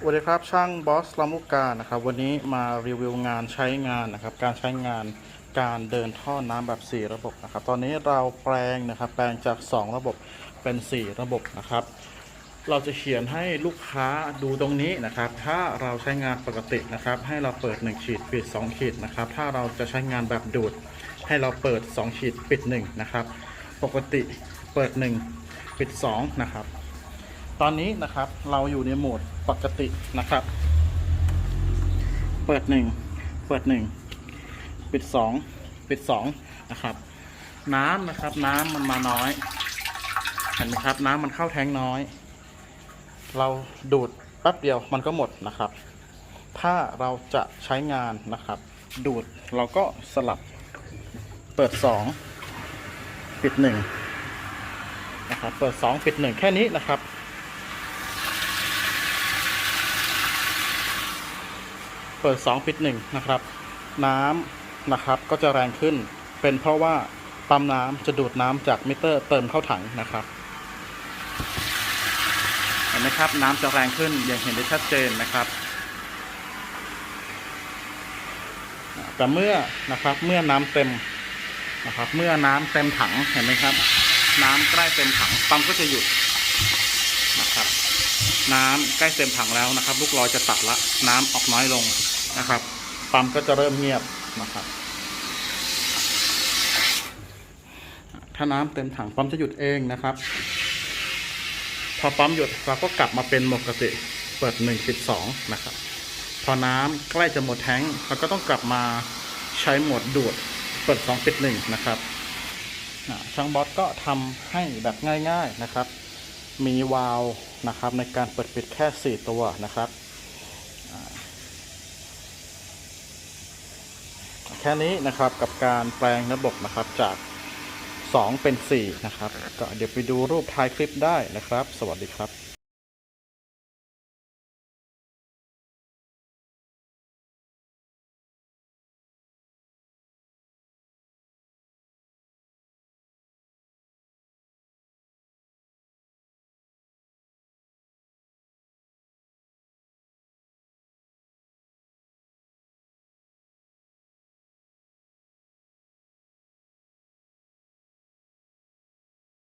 สวัสดีครับช่างบอสลามุกานะครับวันนี้มารีวิวงานใช้งานนะครับ การใช้งานการเดินท่อน้ำแบบ 4 ระบบนะครับ ตอนนี้เราแปลงนะครับแปลงจาก 2 ระบบเป็น 4 ระบบนะครับ เราจะเขียนให้ลูกค้าดูตรงนี้นะครับ ถ้าเราใช้งานปกตินะครับ ให้เราเปิด 1 ขีดปิด 2 ขีดนะครับ ถ้าเราจะใช้งานแบบดูด ให้เราเปิด 2 ขีดปิด 1 นะครับ ปกติเปิด 1 ปิด 2 นะครับ ตอนนี้นะครับเราอยู่ในโหมดปกตินะครับ เปิด1เปิด1ปิด2ปิด2นะครับ น้ำนะครับน้ำมันมาน้อยเห็นไหมครับ น้ำมันเข้าแทงน้อย เราดูดแป๊บเดียวมันก็หมดนะครับ ถ้าเราจะใช้งานนะครับ ดูดเราก็สลับเปิด2ปิด1นะครับ เปิด2ปิด1แค่นี้นะครับ เปิด 2 ปิด 1 นะครับ น้ำนะครับก็จะแรงขึ้น เป็นเพราะว่าปั๊มน้ำจะดูดน้ำจากมิเตอร์เติมเข้าถังนะครับ เห็นไหมครับน้ำจะแรงขึ้นอย่างเห็นได้ชัดเจนนะครับ แต่เมื่อนะครับเมื่อน้ำเต็มนะครับ เมื่อน้ำเต็มถังเห็นไหมครับ น้ำใกล้เต็มถังปั๊มก็จะหยุด น้ำใกล้เต็มถังแล้วนะครับ ลูกลอยจะตัดละน้ำออกน้อยลงนะครับปั๊มก็จะเริ่มเงียบนะครับ ถ้าน้ำเต็มถังปั๊มจะหยุดเองนะครับ พอปั๊มหยุดเราก็กลับมาเป็นปกติเปิด1ปิด2นะครับ พอน้ำใกล้จะหมดแท้งเราก็ต้องกลับมาใช้โหมดดูดเปิด2ปิด1นะครับช่างบอสก็ทำให้แบบง่าย ๆนะครับ มีวาล์วนะครับในการเปิดปิดแค่ 4 ตัวนะครับแค่นี้นะครับกับการแปลงระบบนะครับจาก 2 เป็น 4 นะครับ ก็เดี๋ยวไปดูรูปท้ายคลิปได้นะครับ สวัสดีครับ